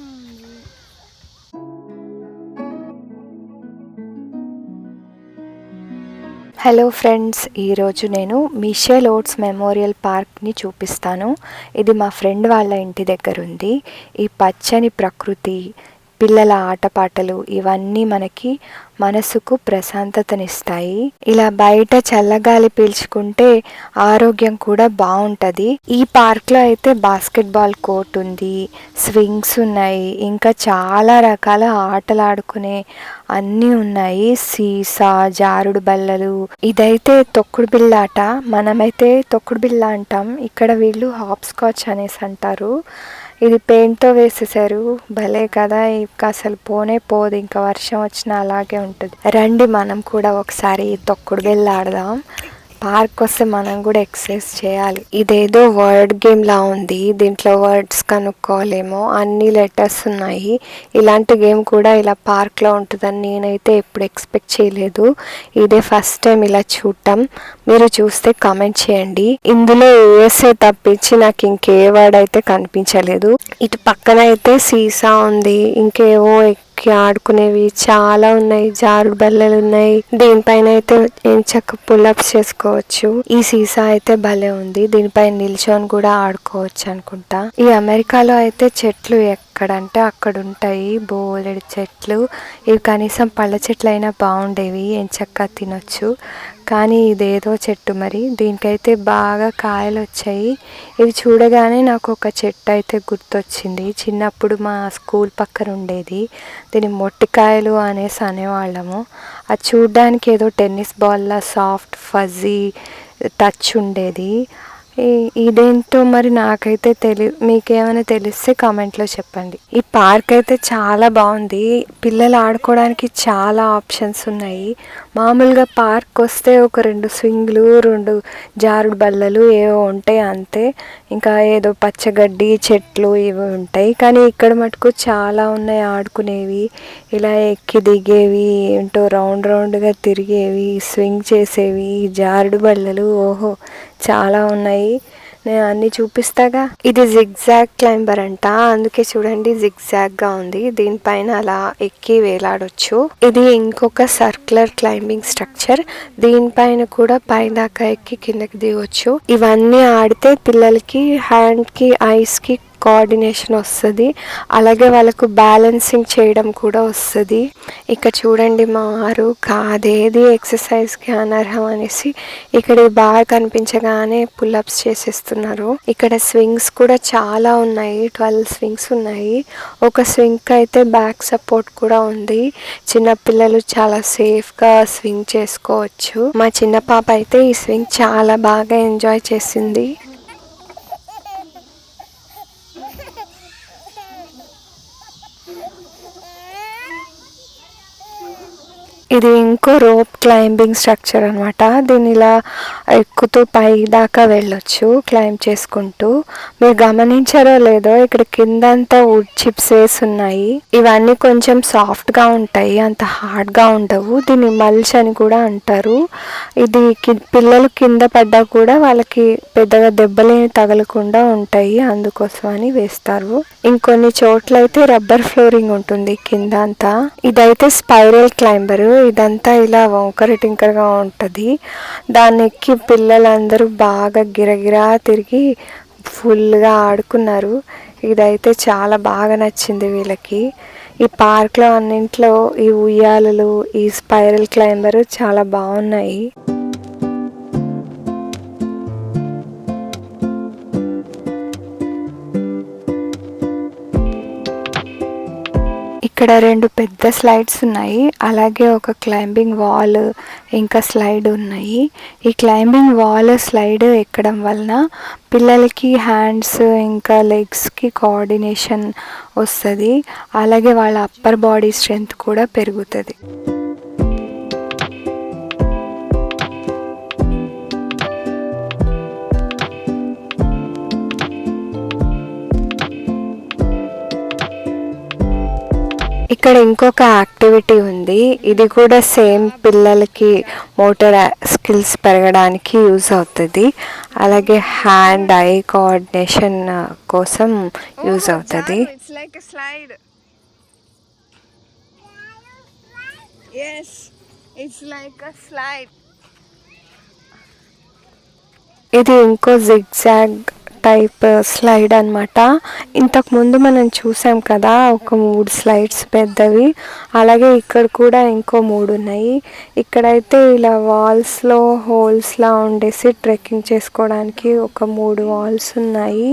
ఉంది hello friends ఈరోజు నేను మిషేల్ ఓట్స్ మెమోరియల్ పార్క్ని చూపిస్తాను. ఇది మా ఫ్రెండ్ వాళ్ళ ఇంటి దగ్గర ఉంది ఈ పచ్చని ప్రకృతి పిల్లల ఆటపాటలు ఇవన్నీ మనకి మనసుకు ప్రశాంతతనిస్తాయి. ఇలా బయట చల్లగాలి పీల్చుకుంటే ఆరోగ్యం కూడా బాగుంటుంది. ఈ పార్క్లో అయితే బాస్కెట్బాల్ కోర్ట్ ఉంది స్వింగ్స్ ఉన్నాయి ఇంకా చాలా రకాల ఆటలు ఆడుకునే అన్నీ ఉన్నాయి. సీసా జారుడు బల్లలు. ఇదైతే తొక్కుడు బిళ్ళ ఆట మనమైతే తొక్కుడు బిళ్ళ అంటాం. ఇక్కడ వీళ్ళు హాప్స్కాచ్ అనేసి అంటారు. ఇది పెయింట్తో వేసేసారు భలే కదా ఇంకా అసలు పోనే పోదు ఇంకా వర్షం వచ్చినా అలాగే ఉంటుంది. రండి మనం కూడా ఒకసారి తొక్కుడు బిళ్ళ ఆడదాం. పార్క్ వస్తే మనం కూడా ఎక్సర్సైజ్ చేయాలి. ఇదేదో వర్డ్ గేమ్ లా ఉంది. దీంట్లో వర్డ్స్ కనుక్కోలేమో. అన్ని లెటర్స్ ఉన్నాయి. ఇలాంటి గేమ్ కూడా ఇలా పార్క్లో ఉంటుందని నేనైతే ఎప్పుడు ఎక్స్పెక్ట్ చేయలేదు. ఇదే ఫస్ట్ టైం ఇలా చూడటం. మీరు చూస్తే కామెంట్ చేయండి. ఇందులో యూఎస్ఏ తప్పించి నాకు ఇంకే వర్డ్ అయితే కనిపించలేదు. ఇటు పక్కన అయితే సీసా ఉంది. ఇంకేవో ఎక్కి ఆడుకునేవి చాలా ఉన్నాయి. జారుడు బల్లలు ఉన్నాయి. దీనిపైన అయితే ఏం చక్క పుల్అప్స్ చేసుకోవచ్చు. ఈ సీసా అయితే భలే ఉంది. దీనిపై నిల్చొని కూడా ఆడుకోవచ్చు అనుకుంటా. ఈ అమెరికాలో అయితే చెట్లు ఎక్కడంటే అక్కడ ఉంటాయి బోలెడు చెట్లు. ఇవి కనీసం పళ్ళ చెట్లు అయినా బాగుండేవి ఎంచక్క తినొచ్చు. కానీ ఇదేదో చెట్టు మరి. దీనికైతే బాగా కాయలు వచ్చాయి ఇవి చూడగానే నాకు ఒక చెట్టు అయితే గుర్తొచ్చింది. చిన్నప్పుడు మా స్కూల్ పక్కన ఉండేది దీని మొట్టికాయలు అనేసి అనేవాళ్ళము. అది చూడడానికి ఏదో టెన్నిస్ బాల్లా సాఫ్ట్ ఫజీ టచ్ ఉండేది. ఇదేంటో మరి నాకైతే తెలి మీకేమైనా తెలిస్తే కామెంట్లో చెప్పండి. ఈ పార్క్ అయితే చాలా బాగుంది. పిల్లలు ఆడుకోవడానికి చాలా ఆప్షన్స్ ఉన్నాయి. మామూలుగా పార్క్ వస్తే ఒక రెండు స్వింగ్లు రెండు జారుడు బల్లలు ఏవో ఉంటాయి అంతే. ఇంకా ఏదో పచ్చగడ్డి చెట్లు ఇవి ఉంటాయి. కానీ ఇక్కడ మటుకు చాలా ఉన్నాయి ఆడుకునేవి. ఇలా ఎక్కి దిగేవి ఏంటో రౌండ్ రౌండ్గా తిరిగేవి స్వింగ్ చేసేవి జారుడు బల్లలు ఓహో చాలా ఉన్నాయి. నేను అన్ని చూపిస్తాగా. ఇది జిగ్జాగ్ క్లైంబర్ అంట. అందుకే చూడండి జిగ్జాగ్గా ఉంది. దీనిపైన అలా ఎక్కి వేలాడొచ్చు. ఇది ఇంకొక సర్క్యులర్ క్లైంబింగ్ స్ట్రక్చర్ దీనిపైన కూడా పైదాకా ఎక్కి కిందకి దిగొచ్చు. ఇవన్నీ ఆడితే పిల్లలకి హ్యాండ్కి ఐస్కి కోఆర్డినేషన్ వస్తుంది. అలాగే వాళ్ళకు బ్యాలెన్సింగ్ చేయడం కూడా వస్తుంది. ఇక్కడ చూడండి మా వారు కాదేది ఎక్సర్సైజ్కి అనర్హం అనేసి ఇక్కడ బాగా కనిపించగానే పుల్అప్స్ చేసేస్తున్నారు. ఇక్కడ స్వింగ్స్ కూడా చాలా ఉన్నాయి. ట్వెల్వ్ స్వింగ్స్ ఉన్నాయి. ఒక స్వింగ్ అయితే బ్యాక్ సపోర్ట్ కూడా ఉంది. చిన్న పిల్లలు చాలా సేఫ్గా స్వింగ్ చేసుకోవచ్చు. మా చిన్న పాప అయితే ఈ స్వింగ్ చాలా బాగా ఎంజాయ్ చేసింది. ఇది ఇంకో రోప్ క్లైంబింగ్ స్ట్రక్చర్ అనమాట దీన్ని ఇలా ఎక్కుతూ పై దాకా వెళ్ళొచ్చు క్లైంబ్ చేసుకుంటూ. మీరు గమనించారో లేదో ఇక్కడ కిందంతా వుడ్ చిప్స్ వేసి ఉన్నాయి. ఇవన్నీ కొంచెం సాఫ్ట్గా ఉంటాయి అంత హార్డ్గా ఉండవు. దీన్ని మల్చ్ అని కూడా అంటారు. ఇది పిల్లలు కింద పడ్డా కూడా వాళ్ళకి పెద్దగా దెబ్బలేని తగలకుండా ఉంటాయి అందుకోసం అని వేస్తారు. ఇంకొన్ని చోట్ల అయితే రబ్బర్ ఫ్లోరింగ్ ఉంటుంది కింద అంతా ఇదైతే స్పైరల్ క్లైంబర్. ఇదంతా ఇలా వంకర టింకరగా ఉంటుంది. దాన్ని ఎక్కి పిల్లలందరూ బాగా గిరగిరా తిరిగి ఫుల్గా ఆడుకున్నారు. ఇదైతే చాలా బాగా నచ్చింది వీళ్ళకి. ఈ పార్క్లో అన్నింట్లో ఈ ఉయ్యాలలు ఈ స్పైరల్ క్లైంబర్ చాలా బాగున్నాయి ఇక్కడ రెండు పెద్ద స్లైడ్స్ ఉన్నాయి. అలాగే ఒక క్లైంబింగ్ వాల్ ఇంకా స్లైడ్ ఉన్నాయి. ఈ క్లైంబింగ్ వాల్ స్లైడ్ ఎక్కడం వలన పిల్లలకి హ్యాండ్స్ ఇంకా లెగ్స్కి కోఆర్డినేషన్ వస్తుంది. అలాగే వాళ్ళ అప్పర్ బాడీ స్ట్రెంగ్త్ కూడా పెరుగుతుంది. ఇక్కడ ఇంకొక యాక్టివిటీ ఉంది ఇది కూడా సేమ్ పిల్లలకి మోటార్ స్కిల్స్ పెరగడానికి యూజ్ అవుతుంది అలాగే హ్యాండ్ ఐ కోఆర్డినేషన్ కోసం యూజ్ అవుతుంది. Yes, it's like a slide. ఇది ఇంకో జిగ్జాగ్ టైప్ స్లైడ్ అన్నమాట. ఇంతకు ముందు మనం చూసాం కదా ఒక మూడు స్లైడ్స్ పెద్దవి. అలాగే ఇక్కడ కూడా ఇంకో మూడు ఉన్నాయి. ఇక్కడైతే ఇలా వాల్స్లో హోల్స్లా ఉండేసి ట్రెక్కింగ్ చేసుకోవడానికి ఒక మూడు వాల్స్ ఉన్నాయి.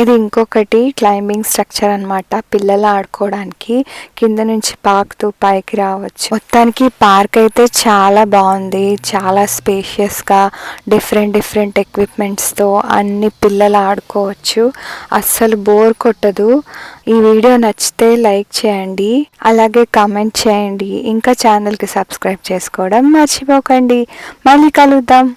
ఇది ఇంకొకటి క్లైంబింగ్ స్ట్రక్చర్ అన్నమాట. పిల్లలు ఆడుకోవడానికి కింద నుంచి పాకుతూ పైకి రావచ్చు. మొత్తానికి పార్క్ అయితే చాలా బాగుంది. చాలా స్పేషియస్గా డిఫరెంట్ డిఫరెంట్ ఎక్విప్మెంట్స్తో అన్ని పిల్లలు ఆడుకోవచ్చు. అస్సలు బోర్ కొట్టదు. ఈ వీడియో నచ్చితే లైక్ చేయండి. అలాగే కామెంట్ చేయండి. ఇంకా ఛానల్కి సబ్స్క్రైబ్ చేసుకోవడం మర్చిపోకండి. మళ్ళీ కలుద్దాం.